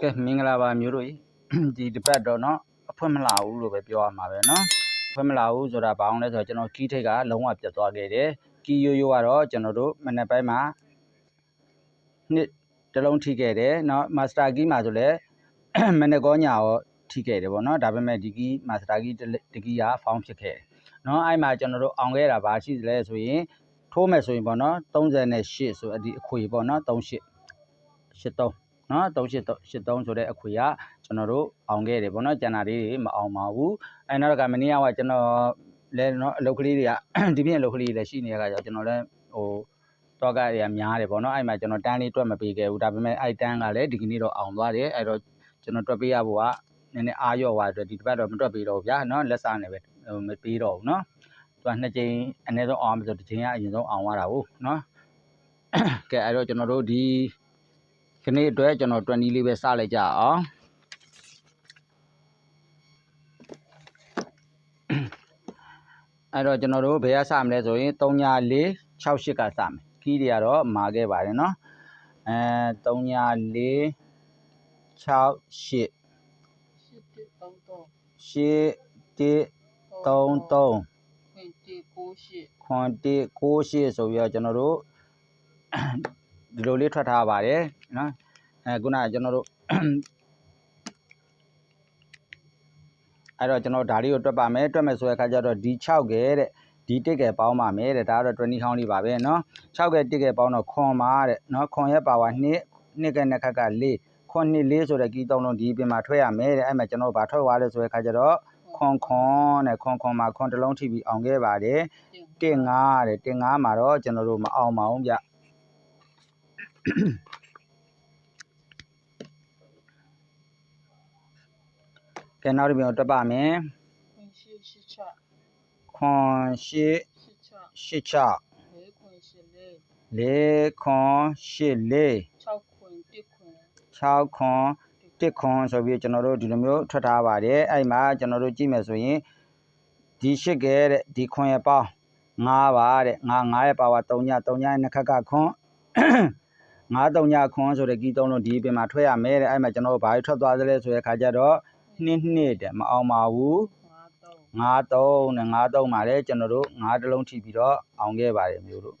ကဲမင်္ဂလာပါမျိုးတို့ကြီးဒီတစ်ပတ်တော့เนาะအဖွင့်မလာဘူးလို့ပဲပြောရမှာပဲเนาะအဖွင့်မလာဘူးဆိုတာဘာအောင်လဲဆိုတော့ကျွန်တော်ကီးထိတ်ကလုံးဝပြတ်သွားခဲ့တယ်ကီးရိုးရိုးကတော့ကျွန်တော်တို့မနေ့ပိုင်းမှာနှစ်တစ်လုံးထိခဲ့တယ်เนาะမာစတာကီးမှာဆိုလဲ မနေ့ကောညာရောထိခဲ့တယ်ပေါ့เนาะဒါပေမဲ့ဒီကီးမာစတာကီးတကီးကဖောင်းဖြစ်ခဲ့တယ်เนาะအဲ့မှာကျွန်တော်တို့အောင်ခဲ့တာဘာရှိသလဲဆိုရင်ထိုးမယ်ဆိုရင်ပေါ့เนาะ38ဆိုအဒီအခွေပေါ့เนาะ38 83 နော်3883ဆိုတဲ့အခွေကကျွန်တော်တို့အောင်ခဲ့တယ်ဗောနော်ကျန်တာလေးတွေမအောင်ပါဘူးအဲနောက်ကမနေ့ကကျွန်တော်လဲနော်အလုပ်ကလေးတွေကဒီပြင်အလုပ်ကလေးတွေလည်းရှိနေတဲ့အခါကျတော့ကျွန်တော်လည်းဟိုတော့ကတွေကများတယ်ဗောနော်အဲ့မှာကျွန်တော်တန်းလေးတွက်မပေးခဲ့ဘူးဒါပေမဲ့အဲ့တန်းကလည်းဒီကနေ့တော့အောင်သွားတယ်အဲ့တော့ကျွန်တော်တွက်ပေးရဖို့ကနည်းနည်းအားရော့သွားတယ်ဒီတစ်ပတ်တော့မတွက်ပေးတော့ဘူးဗျာနော်လက်စားနေပဲမပေးတော့ဘူးနော်သူကနှစ်ကြိမ်အနည်းဆုံးအောင်ဆိုတစ်ကြိမ်ကအရင်ဆုံးအောင်သွားတာဟုတ်နော်ကဲအဲ့တော့ကျွန်တော်တို့ဒီ ခနေ့အတွက်ကျွန်တော်20လေးပဲစလိုက်ကြအောင်အဲ့တော့ကျွန်တော်တို့ဘယ်ကစမလဲဆိုရင်34 68ကစမယ်ခီးတွေကတော့မာခဲ့ပါတယ်เนาะအဲ34 68 ရှစ်တစ်သုံးသုံး 8 1 33 ခွင်တစ်ကိုရှစ် ခွန်1 68ဆိုပြီးတော့ကျွန်တော်တို့ ဒီလိုလေးထွက်ထားပါတယ်နော်အဲခုနကကျွန်တော်တို့အဲ့တော့ကျွန်တော်ဒါလေးကိုတွက်ပါမယ်တွက်မယ်ဆိုတဲ့အခါကျတော့ဒီ6ကဲတဲ့ဒီ1ကဲပေါင်းပါမယ်တဲ့ဒါကတော့20ခေါင်းလေးပါပဲเนาะ6ကဲ1ကဲပေါင်းတော့ခွန်ပါတဲ့เนาะခွန်ရဲ့ပါဝါ2 2ကဲနှစ်ခက်က4ခွန်2 4ဆိုတဲ့ကီးသုံးလုံးဒီပြင်မှာထွက်ရမယ်တဲ့အဲ့မှာကျွန်တော်ဘာထွက်သွားလဲဆိုတဲ့အခါကျတော့ခွန်ခွန်တဲ့ခွန်ခွန်မှာခွန်တစ်လုံးထိပြီးအောင်ခဲ့ပါတယ်တင်5တဲ့တင်5မှာတော့ကျွန်တော်တို့မအောင်ပါဘူးဗျ ကဲနောက်တစ်ပြန်တက်ပါမယ်ခွင်ရှစ်ရှစ်ချခွန်ရှစ်ရှစ်ချရှစ်ချလေးခွင်ရှစ်လေးလေးခွန်ရှစ်လေး6ခွင်တစ်ခွင်6ခွန်တစ်ခွန်ဆိုပြီးကျွန်တော်တို့ဒီလိုမျိုးထွက်ထားပါတယ်အဲ့မှာကျွန်တော်တို့ကြည့်မယ်ဆိုရင်ဒီရှစ်ကဲတဲ့ဒီခွန်ရဲ့ပေါင်း9ပါတဲ့9 9ရဲ့ပါဝါ3ည3ညရဲ့နှစ်ခက်ကခွန် 9 3ညခွန်ဆိုတဲ့ကြီးသုံးလုံးဒီပြင်မှာထွက်ရမယ်တဲ့အဲ့မှာကျွန်တော်တို့ဘာထွက်သွားသလဲဆိုတဲ့ခါကျတော့နှစ်နှစ်တဲ့မအောင်ပါဘူး5 3 53နဲ့53မှာလည်းကျွန်တော်တို့9တလုံးထိပြီးတော့အောင်ခဲ့ပါတယ်မျိုးတို့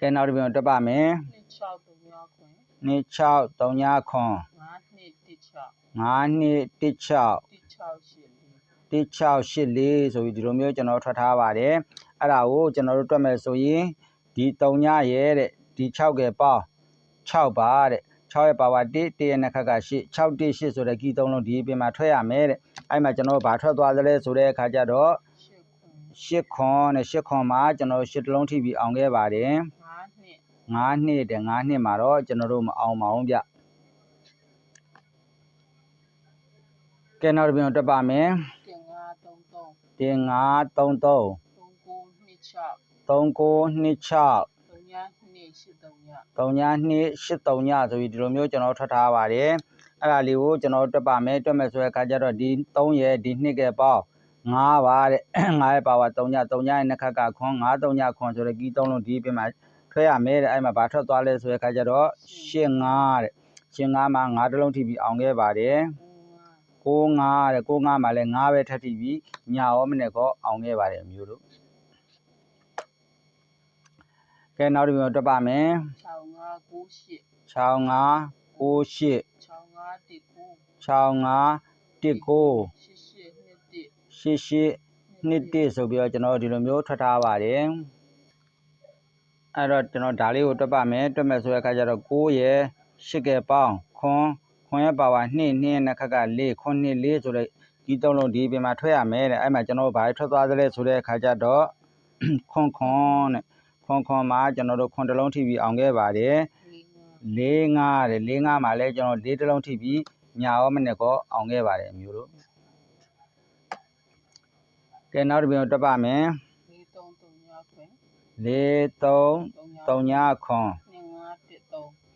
ကဲနောက်တစ်ပြန်တက်ပါမယ်2 6 3ခွင်2 6 3ညခွန်5နှစ်တစ်ချ9နှစ်16တစ်6ရှစ်လေး1684ဆိုပြီးဒီလိုမျိုးကျွန်တော်ထွက်ထားပါတယ် အဲ့ဒါကိုကျွန်တော်တို့တွက်မယ်ဆိုရင်ဒီ3ညရဲ့တဲ့ဒီ6ကယ်ပေါင်း6ပါတဲ့6ရဲ့ပါဝါ1 1ရဲ့နှခက်က8 6 1 8ဆိုတဲ့ကီးသုံးလုံးဒီပြင်မှာထွက်ရမယ်တဲ့အဲ့မှာကျွန်တော်တို့ဘာထွက်သွားသလဲဆိုတဲ့အခါကျတော့8ခွန်နဲ့8ခွန်မှာကျွန်တော်8တလုံးထိပြီးအောင်ခဲ့ပါတယ်9နှစ်9နှစ်တဲ့9နှစ်မှာတော့ကျွန်တော်တို့မအောင်ပါဘူးဗျကဲနောက်တစ်ပြန်တက်ပါမယ်1533 1533 3926 3ည2ရှစ်3ည3ည2 83ညဆိုပြီးဒီလိုမျိုးကျွန်တော်ထွက်ထားပါတယ်အဲ့ဒါလေးကိုကျွန်တော်တွက်ပါမယ်တွက်မယ်ဆိုတဲ့အခါကျတော့ဒီ3ရဲ့ဒီ2ကပေါင်း5ပါတဲ့5ရဲ့ပါဝါ3ည3ညရဲ့နှစ်ခက်ကခွန်5 3ညခွန်ဆိုတဲ့ကီး3လုံးဒီပြင်မှာထွက်ရမယ်တဲ့အဲ့မှာဘာထွက်သွားလဲဆိုတဲ့အခါကျတော့8 5တဲ့8 5မှာ5တလုံးထိပြီးအောင်ခဲ့ပါတယ်9 6 5တဲ့6 5မှာလည်း5ပဲထပ်ထိပြီးညာရောမနဲ့ကောအောင်ခဲ့ပါတယ်မျိုးတို့ ကဲနောက်တစ်ပြန်တွက်ပါမယ်6 5 9ရှစ်6 5 9 8 6 5တစ်9 65 19ရှစ်ရှစ်နှစ်တစ်88နှစ်တစ်ဆိုပြီးတော့ကျွန်တော်ဒီလိုမျိုးထွက်ထားပါတယ်အဲ့တော့ကျွန်တော်ဒါလေးကိုတွက်ပါမယ်တွက်မယ်ဆိုတဲ့အခါကျတော့9ရဲ့10ကဲပေါင်းခွန်ခွန်ရဲ့ပါဝါ2 2ရဲ့နှစ်ခက်က4ခွန်2 4ဆိုတဲ့ဒီသုံးလုံးဒီပြင်မှာထွက်ရမယ်တဲ့အဲ့မှာကျွန်တော်ဘာထွက်သွားသလဲဆိုတဲ့အခါကျတော့ခွန်ခွန်တဲ့ ခွန်ခွန်မှာကျွန်တော်တို့ခွန်တစ်လုံးထိပြီးအောင်ခဲ့ပါတယ်9၄၅တဲ့၄၅မှာလဲကျွန်တော်၄တစ်လုံးထိပြီးညာရောမနဲ့ကောအောင်ခဲ့ပါတယ်အမျိုးတို့ကဲနောက်တစ်ပြန်တက်ပါမယ်4 3 3ညခွင်၄၃3ည3ညခွန်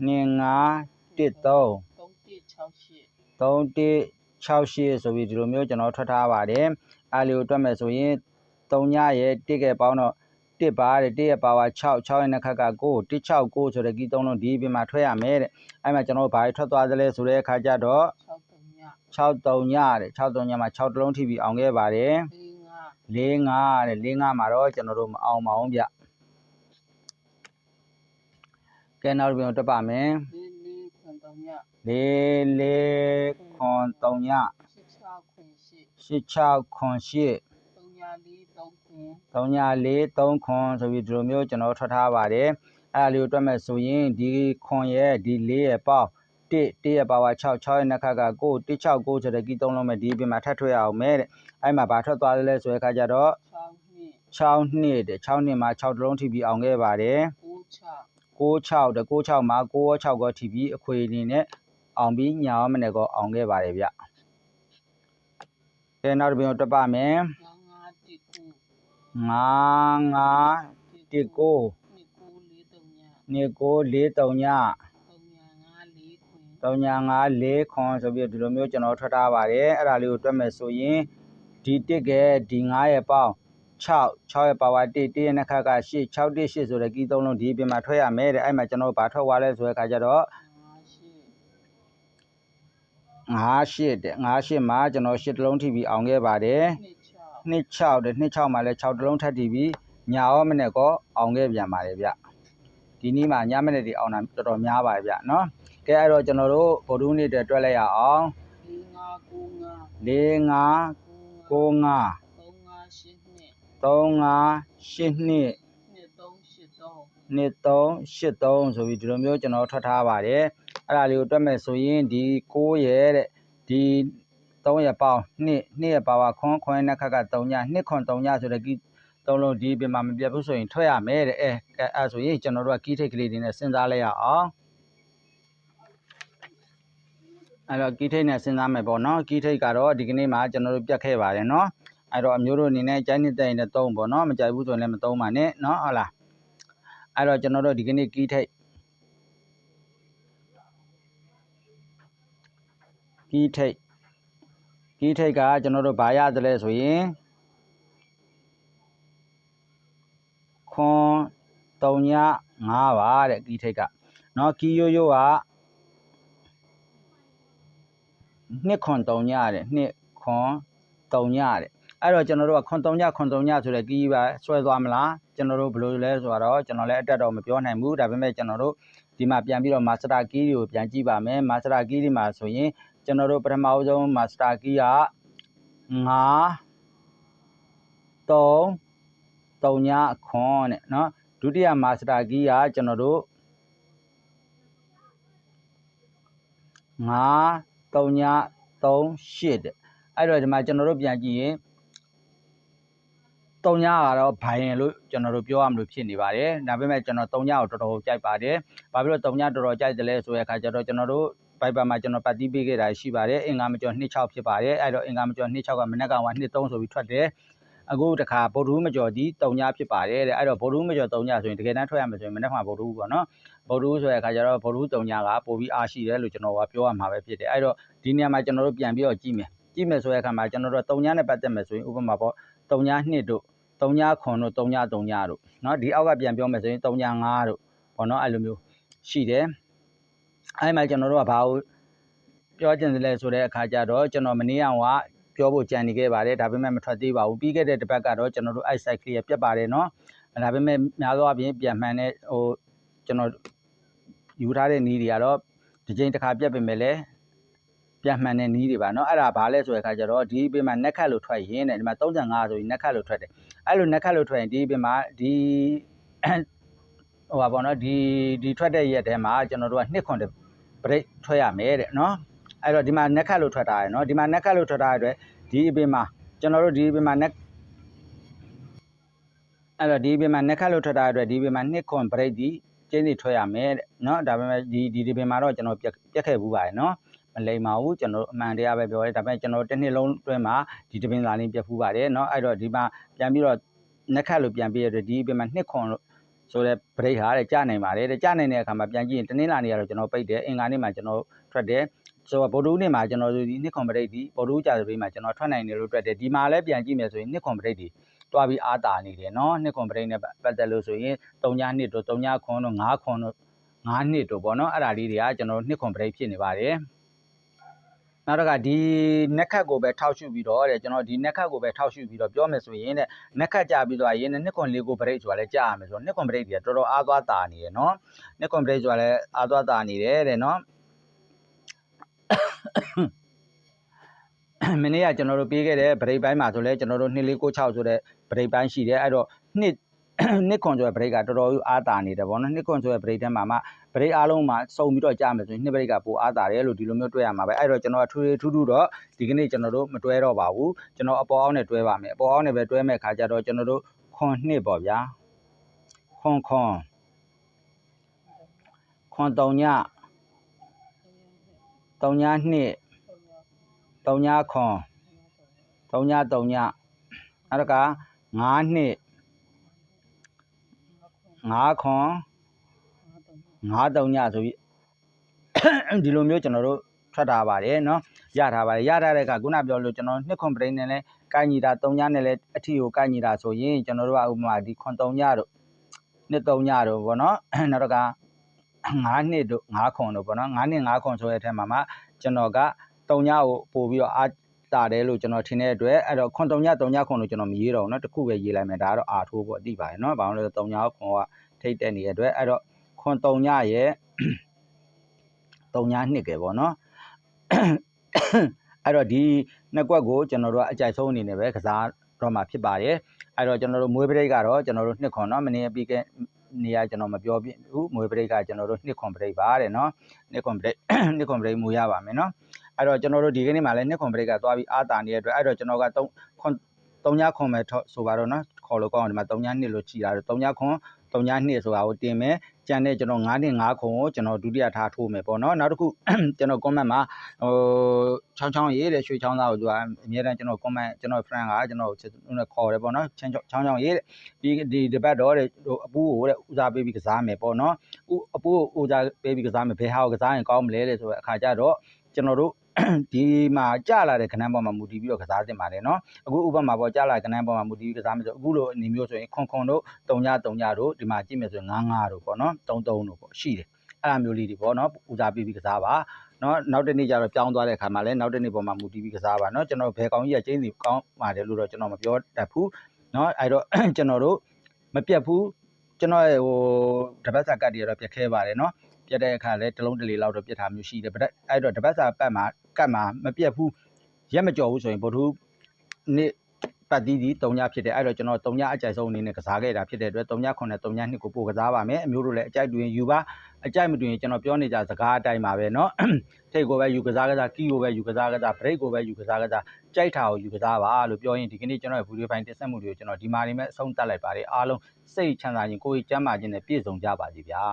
2 5တစ်3 2 5 1 3 3တစ်6ရှစ်3 1 6 8ဆိုပြီးဒီလိုမျိုးကျွန်တော်ထွက်ထားပါတယ်အားလေးကိုတွက်မယ်ဆိုရင်3ညရဲ့1ကဲပေါင်းတော့ 1ပါတဲ့1ရဲ့ power 6 6ရဲ့နှစ်ခါက9 169ဆိုတဲ့ကီးသုံးလုံးဒီပြင်မှာထွက်ရမယ်တဲ့အဲ့မှာကျွန်တော်တို့ဘာတွေထွက်သွားသလဲဆိုတဲ့အခါကျတော့63ညတဲ့63ညမှာ6တလုံးထိပြီးအောင်ခဲ့ပါတယ်45တဲ့45မှာတော့ကျွန်တော်တို့မအောင်ပါဘူးဗျကဲနောက်တစ်ပြန်တက်ပါမယ်လေးလေးခွန်တုံညရှစ်ချောက်ခွန်ရှစ် 343ခွန်ဆိုပြီးဒီလိုမျိုးကျွန်တော်ထွက်ထားပါတယ်အဲ့ဒါလေးကိုတွက်မဲ့ဆိုရင်ဒီခွန်ရဲ့ဒီ၄ရဲ့ပေါက်1 1ရဲ့ power 6 6ရဲ့နှက်ခါကကို169ဆိုတဲ့ကီးသုံးလုံးပဲဒီပြင်မှာထပ်ထွက်ရအောင်မဲ့တဲ့အဲ့မှာဘာထွက်သွားလဲလဲဆိုတဲ့ခါကျတော့6နှစ်တဲ့6နှစ်မှာ6တလုံးထိပြီးအောင်ခဲ့ပါတယ်96တဲ့96မှာ96ကောထိပြီးအခွေအနေနဲ့အောင်ပြီးညာမနဲ့ကောအောင်ခဲ့ပါတယ်ဗျ။ကဲနောက်တစ်ပြင်တော့တပမယ်။ 9 9 5 1 9 2 9 4တုံည29 4 3ည3ည5 4ခွန်3ည5 4ခွန်ဆိုပြီးဒီလိုမျိုးကျွန်တော်ထွက်ထားပါတယ်အဲ့ဒါလေးကိုတွက်မယ်ဆိုရင်ဒီတစ်ကဲဒီ9ရဲ့ပေါင်း6 6ရဲ့ပါဝါ1 1ရဲ့နှစ်ခက်က8 6 1 8ဆိုတဲ့ကီးသုံးလုံးဒီပြင်မှာထွက်ရမယ်တဲ့အဲ့မှာကျွန်တော်ဘာထွက်သွားလဲဆိုတဲ့အခါကျတော့5 8 9 8တဲ့9 8မှာကျွန်တော်8တလုံးထိပြီးအောင်ခဲ့ပါတယ်2 6 26တဲ့26မှာလည်း6တလုံးထပ်တည်ပြီးညာရောမနဲ့ကောအောင်ခဲ့ပြန်ပါတယ်ဗျဒီနေ့မှာညမနဲ့ဒီအောင်တာတော်တော်များပါတယ်ဗျနော်ကဲအဲ့တော့ကျွန်တော်တို့ဗုဒ္ဓဦးနေ့အတွက်တွက်လိုက်ရအောင်4 5 9၄၅9 9 5 3 5 8နှစ်3 5 8နှစ်2 3 8 3 2 3 8 3ဆိုပြီးဒီလိုမျိုးကျွန်တော်ထွက်ထားပါတယ်အဲ့ဒါလေးကိုတွက်မယ်ဆိုရင်ဒီ6ရဲ့တဲ့ဒီ 3ရဲ့ပေါင်း2 2ရဲ့ပါဝါခွန်ခွန်နဲ့ခက်က3ည2ခွန်3ညဆိုတဲ့ကီသုံးလုံးဒီပြင်မှာမပြတ်ဘူးဆိုရင်ထွက်ရမယ်တဲ့အဲအဲအဲ့ဆိုရင်ကျွန်တော်တို့ကကီးထိတ်ကလေးတွေနဲ့စဉ်းစားလိုက်ရအောင်အဲ့တော့ကီးထိတ်နဲ့စဉ်းစားမယ်ပေါ့နော်ကီးထိတ်ကတော့ဒီကနေ့မှကျွန်တော်တို့ပြတ်ခဲ့ပါတယ်နော်အဲ့တော့အမျိုးတို့အနေနဲ့ကြိုင်းနေတဲ့ရင်နဲ့သုံးပေါ့နော်မကြိုက်ဘူးဆိုရင်လည်းမသုံးပါနဲ့နော်ဟုတ်လားအဲ့တော့ကျွန်တော်တို့ဒီကနေ့ကီးထိတ်ကီးထိတ် ကီးထိတ်ကကျွန်တော်တို့ဘာရသလဲဆိုရင်ခွန်3ည5ပါတဲ့ကီးထိတ်ကနော်ကီးရိုးရိုးကနှစ်ခွန်3ညတဲ့နှစ်ခွန်3ညတဲ့အဲ့တော့ကျွန်တော်တို့ကခွန်3ညခွန်3ညဆိုတဲ့ကီးပါဆွဲသွားမလားကျွန်တော်တို့ဘယ်လိုလဲဆိုတော့ကျွန်တော်လည်းအတက်တော့မပြောနိုင်ဘူးဒါပေမဲ့ကျွန်တော်တို့ဒီမှာပြန်ပြီးတော့မာစတာကီးတွေကိုပြန်ကြည့်ပါမယ်မာစတာကီးတွေမှာဆိုရင် ကျွန်တော်တို့ပထမအဆုံးမာစတာကီးက9 3 3ညခွန်တဲ့နော်ဒုတိယမာစတာကီးကကျွန်တော်တို့9 3ည3 8တဲ့အဲ့တော့ဒီမှာကျွန်တော်တို့ပြန်ကြည့်ရင်3ညကတော့ဘိုင်ရင်လို့ကျွန်တော်တို့ပြောရမလို့ဖြစ်နေပါတယ်ဒါပေမဲ့ကျွန်တော်3ညကိုတော်တော်ကြိုက်ပါတယ်ဘာဖြစ်လို့3ညတော်တော်ကြိုက်တယ်လဲဆိုတဲ့အခါကျတော့ကျွန်တော်တို့ ဘိုက်ပါမှာကျွန်တော်ပတ်တီးပေးခဲ့တာရှိပါတယ်အင်္ဂါမကျော်26ဖြစ်ပါတယ်အဲ့တော့အင်္ဂါမကျော်26ကမနက်ကက23ဆိုပြီးထွက်တယ်အခုတခါဗုဒ္ဓဟူးမကျော်ဒီ3ညဖြစ်ပါတယ်တဲ့အဲ့တော့ဗုဒ္ဓဟူးမကျော်3ညဆိုရင်တကယ်တမ်းထွက်ရမယ်ဆိုရင်မနေ့ကဗုဒ္ဓဟူးပေါ့နော်ဗုဒ္ဓဟူးဆိုတဲ့အခါကျတော့ဗုဒ္ဓဟူး3ညကပိုပြီးအားရှိတယ်လို့ကျွန်တော်ကပြောရမှာပဲဖြစ်တယ်အဲ့တော့ဒီနေရာမှာကျွန်တော်တို့ပြန်ပြီးတော့ကြည့်မယ်ကြည့်မယ်ဆိုတဲ့အခါမှာကျွန်တော်တို့3ညနဲ့ပတ်သက်မယ်ဆိုရင်ဥပမာပေါ့3ည2တို့3ညခွန်တို့3ည3ညတို့เนาะဒီအောက်ကပြန်ပြောမယ်ဆိုရင်3ည5တို့ပေါ့နော်အဲ့လိုမျိုးရှိတယ် အဲ့မှာကျွန်တော်တို့ကဘာလို့ပြောချင်တယ်လဲဆိုတဲ့အခါကျတော့ကျွန်တော်မနေ့ကပြောဖို့ကြံနေခဲ့ပါတယ်ဒါပေမဲ့မထွက်သေးပါဘူးပြီးခဲ့တဲ့တစ်ပတ်ကတော့ကျွန်တော်တို့ ice cycle ရပြတ်ပါတယ်เนาะဒါပေမဲ့များသောအားဖြင့်ပြန်မှန်တဲ့ဟိုကျွန်တော်ယူထားတဲ့နီးတွေကတော့ဒီချိန်တစ်ခါပြတ်ပြင်မဲ့လဲပြန်မှန်တဲ့နီးတွေပါเนาะအဲ့ဒါဘာလဲဆိုတဲ့အခါကျတော့ဒီအပြင်မှာနက်ခတ်လို့ထွက်ရင်းတဲ့ဒီမှာ35ဆိုရင်နက်ခတ်လို့ထွက်တယ်အဲ့လိုနက်ခတ်လို့ထွက်ရင်ဒီအပြင်မှာဒီဟိုပါပေါ့เนาะဒီဒီထွက်တဲ့ရက်ထဲမှာကျွန်တော်တို့ကနှစ်ခွန် ဘရိတ်ထွက်ရမယ်တဲ့နော်အဲ့တော့ဒီမှာနက်ခတ်လို့ထွက်တာရယ်နော်ဒီမှာနက်ခတ်လို့ထွက်တာရတဲ့ဒီအပင်မှာကျွန်တော်တို့ဒီအပင်မှာနက်အဲ့တော့ဒီအပင်မှာနက်ခတ်လို့ထွက်တာရတဲ့ဒီအပင်မှာနှစ်ခွန်ဘရိတ်ဒီကျင်းနေထွက်ရမယ်တဲ့နော်ဒါပေမဲ့ဒီဒီဒီပင်မှာတော့ကျွန်တော်ပြက်ပြက်ခဲ့ဘူးပါရယ်နော်မလိမ္မာဘူးကျွန်တော်အမှန်တရားပဲပြောရဲဒါပေမဲ့ကျွန်တော်တစ်နှစ်လုံးအတွင်းမှာဒီဒီပင်လာလေးပြက်ဖူးပါတယ်နော်အဲ့တော့ဒီမှာပြန်ပြီးတော့နက်ခတ်လို့ပြန်ပြည့်ရတဲ့ဒီအပင်မှာနှစ်ခွန်လို့ ဆိုတဲ့ break ဟာတဲ့ကြာနိုင်ပါတယ်တဲ့ကြာနိုင်တဲ့အခါမှာပြန်ကြည့်ရင်တနင်္လာနေ့ကတော့ကျွန်တော်ပိတ်တယ်အင်္ဂါနေ့မှာကျွန်တော်ထွက်တယ်ဆိုတော့ဗုဒ္ဓဦးနေ့မှာကျွန်တော်ဒီနှစ်ခွန်ပရိတ်ဒီဗုဒ္ဓဦးကြာသပတေးမှာကျွန်တော်ထွက်နိုင်တယ်လို့တွေ့တယ်ဒီမှာလည်းပြန်ကြည့်မယ်ဆိုရင်နှစ်ခွန်ပရိတ်ဒီတွားပြီးအားတာနေတယ်နော်နှစ်ခွန်ပရိတ်နဲ့ပတ်သက်လို့ဆိုရင်3ညနှစ်တို့3ညခွန်တို့5ခွန်တို့5နှစ်တို့ပေါ့နော်အဲ့ဒါလေးတွေကကျွန်တော်တို့နှစ်ခွန်ပရိတ်ဖြစ်နေပါတယ် နောက်တော့ကဒီနက်ခတ်ကိုပဲထောက်ရှုပြီးတော့တဲ့ကျွန်တော်ဒီနက်ခတ်ကိုပဲထောက်ရှုပြီးတော့ပြောမယ်ဆိုရင်တဲ့နက်ခတ်ကြပြီးတော့ရင်နှစ်ခွန်လေးကိုပရိတ်ဆိုတာလည်းကြားရမယ်ဆိုတော့နှစ်ခွန်ပရိတ်တွေကတော်တော်အားသွားတာနေတယ်နော်နှစ်ခွန်ပရိတ်ဆိုတာလည်းအားသွားတာနေတယ်တဲ့နော်မနေ့ကကျွန်တော်တို့ပေးခဲ့တဲ့ဗရိတ်ပိုင်းမှာဆိုလဲကျွန်တော်တို့2696ဆိုတဲ့ဗရိတ်ပိုင်းရှိတယ်အဲ့တော့နှစ်နှစ်ခွန်ဆိုတဲ့ဗရိတ်ကတော်တော်အားတာနေတယ်ဗောနော်နှစ်ခွန်ဆိုတဲ့ဗရိတ်ထဲမှာမှ ဗရိတ်အားလုံးမှာစုံပြီးတော့ကြားမယ်ဆိုရင်နှစ်ဗရိတ်ကပိုအားတာတယ်လို့ဒီလိုမျိုးတွေ့ရမှာပဲအဲ့တော့ကျွန်တော်ထူထူးထူးတော့ဒီကနေ့ကျွန်တော်တို့မတွဲတော့ပါဘူးကျွန်တော်အပေါ်အောင်နဲ့တွဲပါမယ်အပေါ်အောင်နဲ့ပဲတွဲမဲ့ခါကျတော့ကျွန်တော်တို့ခွန်နှစ်ပေါ့ဗျာခွန်ခွန်ခွန်တုံညတုံညနှစ်တုံညခွန်တုံညတုံညနောက်က9နှစ်9ခွန် 9တုံညဆိုပြီး ဒီလိုမျိုးကျွန်တော်တို့ထွက်ထားပါတယ်เนาะရထားပါတယ်ရထားတဲ့အခါခုနပြောလို့ကျွန်တော်နှစ်ခွန်ပရိနဲ့လဲကိုင်းညီတာတုံညနဲ့လဲအထီကိုကိုင်းညီတာဆိုရင်ကျွန်တော်တို့ကဥပမာဒီခွန်တုံညတို့နှစ်တုံညတို့ဗောနော်နောက်က9နှစ်တို့9ခွန်တို့ဗောနော်9နှစ်9ခွန်ဆိုတဲ့အထက်မှာမှကျွန်တော်ကတုံညကိုပို့ပြီးတော့အာ တာတယ်လို့ကျွန်တော်ထင်တဲ့အတွက်အဲ့တော့ခွန်တုံညတုံညခွန်လို့ကျွန်တော်မရေးတော့ဘူးเนาะတစ်ခုပဲရေးလိုက်မယ်ဒါကတော့အာထိုးပေါ့သိပါတယ်เนาะဘာလို့လဲဆိုတော့တုံညခွန်ကထိတ်တက်နေတဲ့အတွက်အဲ့တော့ ခွန်တုံညရဲ့ တုံညနှစ်ကယ်ပေါ့เนาะ အဲ့တော့ဒီနှစ်ကွက်ကိုကျွန်တော်တို့ကအကြိုက်ဆုံးအနေနဲ့ပဲကစားတော့မှာဖြစ်ပါတယ်အဲ့တော့ကျွန်တော်တို့မွေးပရိတ်ကတော့ကျွန်တော်တို့နှစ်ခွန်เนาะမနေ့ပြီးခဲ့နေရကျွန်တော်မပြောပြဘူးမွေးပရိတ်ကကျွန်တော်တို့နှစ်ခွန်ပရိတ်ပါတဲ့เนาะနှစ်ခွန်ပရိတ် နှစ်ခွန်ပရိတ်မူရပါမယ်เนาะ အဲ့တော့ကျွန်တော်တို့ဒီကနေ့မှလည်းနှစ်ခွန်ပရိတ်ကသွားပြီးအားတာနေတဲ့အတွက်အဲ့တော့ကျွန်တော်က3ခွန်3ညခွန်ပဲထောက်ဆိုပါတော့နော်ခေါ်လို့ကောင်းတယ်ဒီမှာ3ညနှစ်လို့ခြိတာတော့3ညခွန် 3ညနှစ်ဆိုတာကိုတင်မယ်ကြံတဲ့ကျွန်တော်9နှစ်5ခွန်ကိုကျွန်တော်ဒုတိယထားထိုးမယ်ပေါ့နော်နောက်တစ်ခုကျွန်တော် comment မှာဟိုချောင်းချောင်းရေးတဲ့ရွှေချောင်းသားကိုသူကအများတန်းကျွန်တော် comment ကျွန်တော် friend ကကျွန်တော်ခေါ်တယ်ပေါ့နော်ချောင်းချောင်းချောင်းရေးတဲ့ဒီဒီတပတ်တော့တဲ့ဟိုအပူကိုတဲ့ဦးစားပေးပြီးကစားမယ်ပေါ့နော်ဦးအပူကိုဦးစားပေးပြီးကစားမယ်ဘယ်ဟာကိုကစားရင်ကောင်းမလဲတဲ့ဆိုတဲ့အခါကျတော့ကျွန်တော်တို့ ဒီမှာကြာလာတဲ့ခဏပေါ်မှာမူတည်ပြီးတော့ကစားတင်ပါတယ်နော်အခုဥပမာပေါ်ကြာလာခဏပေါ်မှာမူတည်ပြီးကစားမယ်ဆိုအခုလိုအနေမျိုးဆိုရင်ခွန်ခွန်တို့တုံညတုံညတို့ဒီမှာကြည့်မယ်ဆိုရင်ငါးငါးတို့ပေါ့နော်တုံတုံတို့ပေါ့ရှိတယ်အဲ့လိုမျိုးလေးတွေပေါ့နော်ဦးစားပေးပြီးကစားပါနော်နောက်တစ်နေ့ကျတော့ပြောင်းသွားတဲ့အခါမှာလည်းနောက်တစ်နေ့ပေါ်မှာမူတည်ပြီးကစားပါနော်ကျွန်တော်ဘယ်ကောင်ကြီးကကျင်းစီကောင်းပါတယ်လို့တော့ကျွန်တော်မပြောတတ်ဘူးနော်အဲ့တော့ကျွန်တော်တို့မပြတ်ဘူးကျွန်တော်ဟိုတပတ်စာကတ်တွေတော့ပြတ်ခဲပါတယ်နော်ပြတ်တဲ့အခါလဲတလုံးတလေလောက်တော့ပြတ်တာမျိုးရှိတယ်ဗတ်အဲ့တော့တပတ်စာပတ်မှာ ကတ်မှာမပြတ်ဘူးရက်မကြော်ဘူးဆိုရင်ဗုဒ္ဓနေ့ပတ်သီးဒီ3ညဖြစ်တယ်အဲ့တော့ကျွန်တော်3ညအကြိုက်ဆုံးအနေနဲ့ကစားခဲ့တာဖြစ်တဲ့အတွက်3ည9နဲ့3ည2ကိုပို့ကစားပါမယ်အမျိုးတို့လည်းအကြိုက်တွင်ယူပါအကြိုက်မတွင်ကျွန်တော်ပြောနေကြစကားအတိုင်းပါပဲเนาะ ထိတ်ကိုပဲယူကစားကစားကီကိုပဲယူကစားကစားဘရိတ်ကိုပဲယူကစားကစားကြိုက်တာကိုယူကစားပါလို့ပြောရင်ဒီကနေ့ကျွန်တော်ရဲ့ဗီဒီယိုဖိုင်တင်ဆက်မှုတွေကိုကျွန်တော်ဒီမှာနေမဲ့အဆုံးသတ်လိုက်ပါတယ်အားလုံးစိတ်ချမ်းသာခြင်းကိုယ်ကြီးကျန်းမာခြင်းနဲ့ပြည့်စုံကြပါစေဗျာ